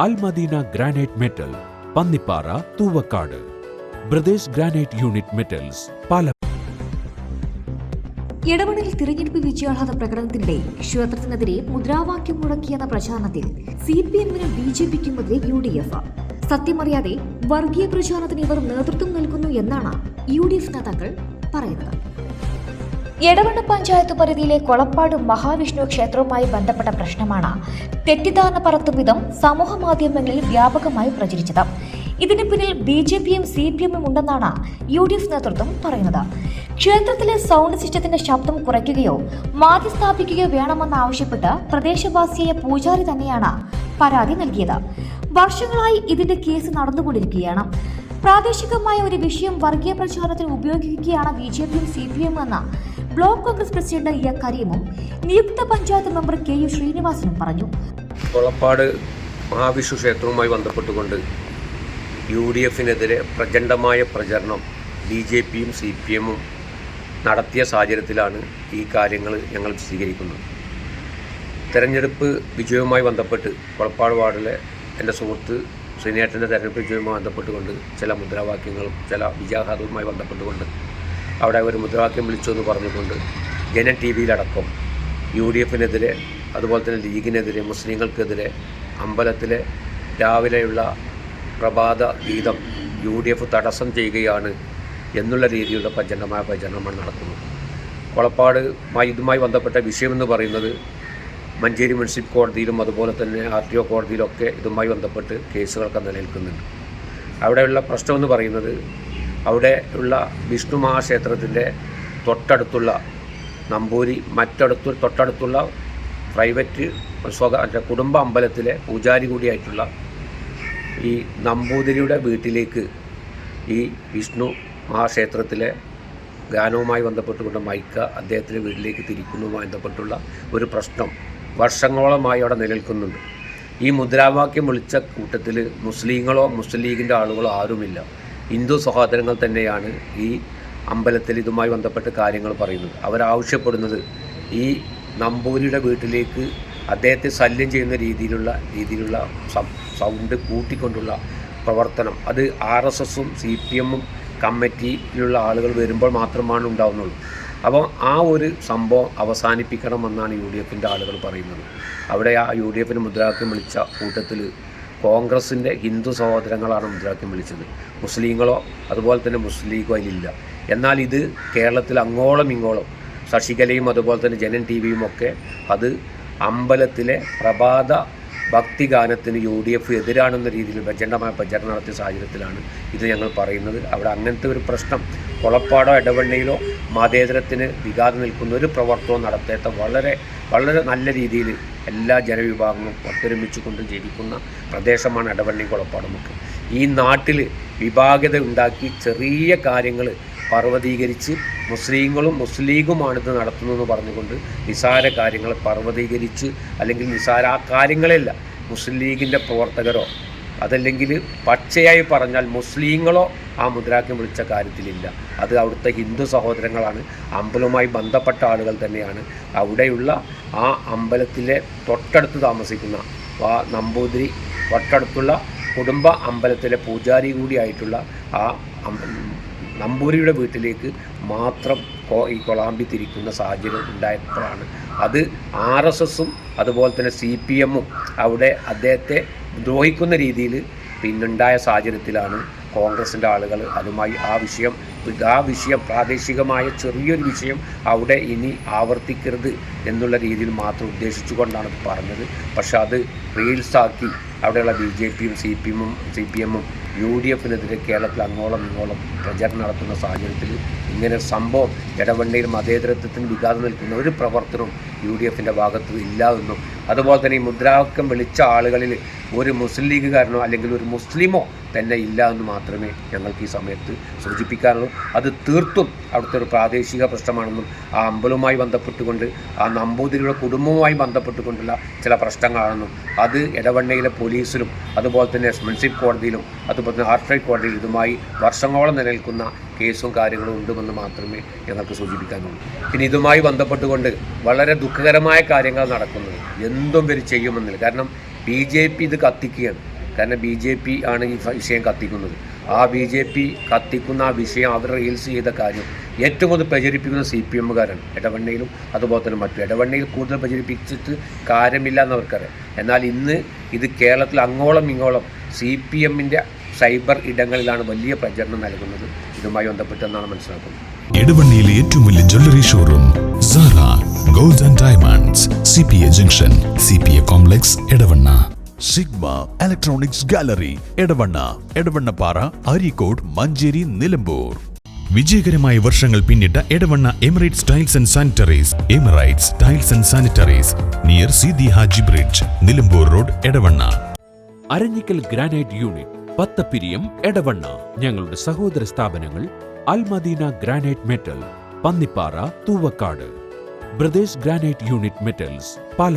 Al Madina granite metal Pannippara Thuvakkad. Brothers granite unit metals Pala എടവണിൽ തിരഞ്ഞെടുപ്പ് വിജയാഹ്ലാദ പ്രകടനത്തിനിടെ ക്ഷേത്രത്തിനെതിരെ മുദ്രാവാക്യം മുഴക്കിയെന്ന പ്രചാരണത്തിൽ സി പി എമ്മിനും ബി ജെ പിക്കുമെതിരെ യു ഡി എഫ് സത്യമറിയാതെ വർഗീയ പ്രചാരണത്തിന് ഇവർ നേതൃത്വം നൽകുന്നു എന്നാണ് യു ഡി എഫ് നേതാക്കൾ പറയുന്നത്. എടവണ്ണ പഞ്ചായത്ത് പരിധിയിലെ കൊളപ്പാട് മഹാവിഷ്ണു ക്ഷേത്രവുമായി ബന്ധപ്പെട്ട പ്രശ്നമാണ്. തെറ്റിദ്ധാരണ പറത്തും വിധം സമൂഹ മാധ്യമങ്ങളിൽ വ്യാപകമായി പ്രചരിച്ചത്. ഇതിന് പിന്നിൽ ബി ജെ പിയും സി പി എമ്മും ഉണ്ടെന്നാണ് യു ഡി എഫ് നേതൃത്വം പറയുന്നത്. ക്ഷേത്രത്തിലെ സൗണ്ട് സിസ്റ്റത്തിന്റെ ശബ്ദം കുറയ്ക്കുകയോ മാറ്റി സ്ഥാപിക്കുകയോ വേണമെന്നാവശ്യപ്പെട്ട് പ്രദേശവാസിയായ പൂജാരി തന്നെയാണ് പരാതി നൽകിയത്. വർഷങ്ങളായി ഇതിന്റെ കേസ് നടന്നുകൊണ്ടിരിക്കുകയാണ്. പ്രാദേശികമായ ഒരു വിഷയം വർഗീയ പ്രചാരണത്തിന് ഉപയോഗിക്കുകയാണ് ബി ജെ പിയും സി പി എമ്മും എന്ന ബ്ലോക്ക് കോൺഗ്രസ് പ്രസിഡന്റ് ഇ കരീമും നിയുക്ത പഞ്ചായത്ത് മെമ്പർ കെ യു ശ്രീനിവാസനും പറഞ്ഞു. കൊളപ്പാട് മഹാവിഷ്ണു ക്ഷേത്രവുമായി ബന്ധപ്പെട്ടുകൊണ്ട് യു ഡി എഫിനെതിരെ പ്രചണ്ഡമായ പ്രചരണം ബി ജെ പിയും സി പി എമ്മും നടത്തിയ സാഹചര്യത്തിലാണ് ഈ കാര്യങ്ങൾ ഞങ്ങൾ വിശദീകരിക്കുന്നത്. തെരഞ്ഞെടുപ്പ് വിജയവുമായി ബന്ധപ്പെട്ട് കൊളപ്പാട് വാർഡിലെ എന്റെ സുഹൃത്ത് ശ്രീനേട്ടന്റെ തെരഞ്ഞെടുപ്പ് വിജയവുമായി ബന്ധപ്പെട്ടുകൊണ്ട് ചില മുദ്രാവാക്യങ്ങളും ചില വിജയാഘാതവുമായി ബന്ധപ്പെട്ടുകൊണ്ട് അവിടെ ഒരു മുദ്രാവാക്യം വിളിച്ചു എന്ന് പറഞ്ഞുകൊണ്ട് ജനൻ ടി വിയിലടക്കം യു ഡി എഫിനെതിരെ അതുപോലെ തന്നെ ലീഗിനെതിരെ മുസ്ലിങ്ങൾക്കെതിരെ അമ്പലത്തിലെ രാവിലെയുള്ള പ്രഭാത ഗീതം യു ഡി എഫ് തടസ്സം ചെയ്യുകയാണ് എന്നുള്ള രീതിയിലുള്ള പ്രചരണമായ പ്രചരണമാണ് നടക്കുന്നത്. കൊളപ്പാടുമായി ഇതുമായി ബന്ധപ്പെട്ട വിഷയമെന്ന് പറയുന്നത് മഞ്ചേരി മുനിസിപ്പൽ കോടതിയിലും അതുപോലെ തന്നെ ആർ ടി ഒ കോടതിയിലൊക്കെ ഇതുമായി ബന്ധപ്പെട്ട് കേസുകളൊക്കെ നിലനിൽക്കുന്നുണ്ട്. അവിടെയുള്ള പ്രശ്നമെന്ന് പറയുന്നത് അവിടെ ഉള്ള വിഷ്ണു മഹാക്ഷേത്രത്തിന്റെ തൊട്ടടുത്തുള്ള നമ്പൂരി മറ്റടുത്ത് തൊട്ടടുത്തുള്ള പ്രൈവറ്റ് സ്വക കുടുംബ അമ്പലത്തിലെ പൂജാരി കൂടിയായിട്ടുള്ള ഈ നമ്പൂതിരിയുടെ വീട്ടിലേക്ക് ഈ വിഷ്ണു മഹാക്ഷേത്രത്തിലെ ഗാനവുമായി ബന്ധപ്പെട്ടുകൊണ്ട് മൈക്ക അദ്ദേഹത്തിന്റെ വീട്ടിലേക്ക് തിരിക്കുന്നതുമായി ബന്ധപ്പെട്ടുള്ള ഒരു പ്രശ്നം വർഷങ്ങളോളമായി അവിടെ നിലനിൽക്കുന്നുണ്ട്. ഈ മുദ്രാവാക്യം വിളിച്ച കൂട്ടത്തിൽ മുസ്ലിങ്ങളോ മുസ്ലിം ലീഗിന്റെ ആളുകളോ ആരുമില്ല. ഹിന്ദു സഹോദരങ്ങൾ തന്നെയാണ് ഈ അമ്പലത്തിൽ ഇതുമായി ബന്ധപ്പെട്ട് കാര്യങ്ങൾ പറയുന്നത്. അവരാവശ്യപ്പെടുന്നത് ഈ നമ്പൂരിയുടെ വീട്ടിലേക്ക് അദ്ദേഹത്തെ ശല്യം ചെയ്യുന്ന രീതിയിലുള്ള രീതിയിലുള്ള സൗണ്ട് കൂട്ടിക്കൊണ്ടുള്ള പ്രവർത്തനം. അത് ആർ എസ് എസും സി പി എമ്മും കമ്മിറ്റിയിലുള്ള ആളുകൾ വരുമ്പോൾ മാത്രമാണ് ഉണ്ടാവുന്നുള്ളൂ. അപ്പോൾ ആ ഒരു സംഭവം അവസാനിപ്പിക്കണമെന്നാണ് യു ഡി എഫിന്റെ ആളുകൾ പറയുന്നത്. അവിടെ ആ യു ഡി എഫിന് മുദ്രാവാക്യം വിളിച്ച കൂട്ടത്തിൽ കോൺഗ്രസിന്റെ ഹിന്ദു സഹോദരങ്ങളാണ് മുദ്രാവാക്യം വിളിച്ചത്. മുസ്ലിങ്ങളോ അതുപോലെ തന്നെ മുസ്ലിം ലീഗോ അതിലില്ല. എന്നാൽ ഇത് കേരളത്തിൽ അങ്ങോളം ഇങ്ങോളം ശശികലയും അതുപോലെ തന്നെ ജനൻ ടി വിയും ഒക്കെ അത് അമ്പലത്തിലെ പ്രഭാത ഭക്തിഗാനത്തിന് യു ഡി എഫ് എതിരാണെന്ന രീതിയിൽ പ്രചണ്ഡമായ പ്രചരണം നടത്തിയ സാഹചര്യത്തിലാണ് ഇത് ഞങ്ങൾ പറയുന്നത്. അവിടെ അങ്ങനത്തെ ഒരു പ്രശ്നം കൊളപ്പാടോ ഇടവള്ളിയിലോ മതേതരത്തിന് വികാതെ നിൽക്കുന്ന ഒരു പ്രവർത്തനവും നടത്താത്ത വളരെ വളരെ നല്ല രീതിയിൽ എല്ലാ ജനവിഭാഗങ്ങളും ഒത്തൊരുമിച്ച് കൊണ്ട് ജീവിക്കുന്ന പ്രദേശമാണ് ഇടവള്ളി കൊളപ്പാടമൊക്കെ ഈ നാട്ടിൽ വിഭാഗത ഉണ്ടാക്കി ചെറിയ കാര്യങ്ങൾ പർവതീകരിച്ച് മുസ്ലിങ്ങളും മുസ്ലീഗുമാണിത് നടത്തുന്നതെന്ന് പറഞ്ഞുകൊണ്ട് നിസാര കാര്യങ്ങൾ പർവതീകരിച്ച് അല്ലെങ്കിൽ നിസാര ആ കാര്യങ്ങളെയല്ല മുസ്ലിം ലീഗിന്റെ പ്രവർത്തകരോ അതല്ലെങ്കിൽ പച്ചയായി പറഞ്ഞാൽ മുസ്ലിങ്ങളോ ആ മുദ്രാക്യം വിളിച്ച കാര്യത്തിലില്ല. അത് അവിടുത്തെ ഹിന്ദു സഹോദരങ്ങളാണ്. അമ്പലവുമായി ബന്ധപ്പെട്ട ആളുകൾ തന്നെയാണ്. അവിടെയുള്ള ആ അമ്പലത്തിലെ തൊട്ടടുത്ത് താമസിക്കുന്ന ആ നമ്പൂതിരി തൊട്ടടുത്തുള്ള കുടുംബ അമ്പലത്തിലെ പൂജാരി കൂടിയായിട്ടുള്ള ആ നമ്പൂരിയുടെ വീട്ടിലേക്ക് മാത്രം ഈ കൊളാമ്പി തിരിക്കുന്ന സാഹചര്യം ഉണ്ടായപ്പോഴാണ്. അത് ആർ എസ് എസും അതുപോലെ തന്നെ സി പി എമ്മും അവിടെ അദ്ദേഹത്തെ ദ്രോഹിക്കുന്ന രീതിയിൽ പിന്നുണ്ടായ സാഹചര്യത്തിലാണ് കോൺഗ്രസിന്റെ ആളുകൾ അതുമായി ആ വിഷയം ആ വിഷയം പ്രാദേശികമായ ചെറിയൊരു വിഷയം അവിടെ ഇനി ആവർത്തിക്കരുത് എന്നുള്ള രീതിയിൽ മാത്രം ഉദ്ദേശിച്ചുകൊണ്ടാണ് ഇത് പറഞ്ഞത്. പക്ഷെ അത് റീൽസാക്കി അവിടെയുള്ള ബി ജെ പിയും സി പി എമ്മും സി പി എമ്മും യു ഡി എഫിനെതിരെ കേരളത്തിൽ അങ്ങോളം ഇങ്ങോളം പ്രചരണം നടത്തുന്ന സാഹചര്യത്തിൽ ഇങ്ങനെ സംഭവം ഇടവണ്ണയിൽ മതേതരത്വത്തിന് വികാസം നിൽക്കുന്ന ഒരു പ്രവർത്തനവും യു ഡി എഫിന്റെ ഭാഗത്ത് ഇല്ല എന്നും അതുപോലെ തന്നെ ഈ മുദ്രാവാക്യം വിളിച്ച ആളുകളിൽ ഒരു മുസ്ലിം ലീഗുകാരനോ അല്ലെങ്കിൽ ഒരു മുസ്ലിമോ തന്നെ ഇല്ല എന്ന് മാത്രമേ ഞങ്ങൾക്ക് ഈ സമയത്ത് സൂചിപ്പിക്കാറുള്ളൂ അത് തീർത്തും അവിടുത്തെ ഒരു പ്രാദേശിക പ്രശ്നമാണെന്നും ആ അമ്പലവുമായി ബന്ധപ്പെട്ടുകൊണ്ട് ആ നമ്പൂതിരിയുടെ കുടുംബവുമായി ബന്ധപ്പെട്ടുകൊണ്ടുള്ള ചില പ്രശ്നങ്ങളാണെന്നും അത് ഇടവണ്ണയിലെ പോലീസിലും അതുപോലെ തന്നെ മുൻസിപ്പ് കോടതിയിലും അതുപോലെ തന്നെ ആർട്രൈ കോടതിയിലും ഇതുമായി വർഷങ്ങളോളം നിലനിൽക്കുന്ന കേസും കാര്യങ്ങളും ഉണ്ടെന്ന് മാത്രമേ ഞങ്ങൾക്ക് സൂചിപ്പിക്കാനുള്ളൂ. പിന്നെ ഇതുമായി ബന്ധപ്പെട്ടുകൊണ്ട് വളരെ ദുഃഖകരമായ കാര്യങ്ങൾ നടക്കുന്നത് എന്തും ഇവർ ചെയ്യുമെന്നില്ല. കാരണം ബി ജെ പി ഇത് കത്തിക്കുകയാണ്. കാരണം ബി ജെ പി ആണ് ഈ വിഷയം കത്തിക്കുന്നത്. ആ ബി ജെ പി കത്തിക്കുന്ന ആ വിഷയം അവർ റീൽസ് ചെയ്ത കാര്യം ഏറ്റവും കൂടുതൽ പ്രചരിപ്പിക്കുന്ന സി പി എമ്മുകാരാണ്. ഇടവണ്ണയിലും അതുപോലെ തന്നെ മറ്റു. ഇടവണ്ണയിൽ കൂടുതൽ പ്രചരിപ്പിച്ചിട്ട് കാര്യമില്ല എന്നവർക്കറിയാം എന്നാൽ ഇന്ന് ഇത് കേരളത്തിൽ അങ്ങോളം ഇങ്ങോളം സി പി എമ്മിന്റെ സൈബർ ഇടങ്ങളിലാണ് വലിയ പ്രചരണം നൽകുന്നത്. ഇതുമായി ബന്ധപ്പെട്ടെന്നാണ് മനസ്സിലാക്കുന്നത്? ഇടവണ്ണയിലെ ഏറ്റവും വലിയ jewellery showroom gold and diamonds C P A junction C P A complex Edavanna sigma electronics gallery Edavanna Edavannappara Areekode Manjeri Nilambur വിജയകരമായ വർഷങ്ങൾ പിന്നിട്ട Edavanna Emirates tiles and sanitaries Emirates tiles and sanitaries near Sidi Haji bridge Nilambur road Edavanna Aranjikkal granite unit Pathappiriyam Edavanna. ഞങ്ങളുടെ സഹോദര സ്ഥാപനങ്ങൾ Almadina granite metal Pannippara Thuvakkad. Brothers granite unit metals പാലപ്പ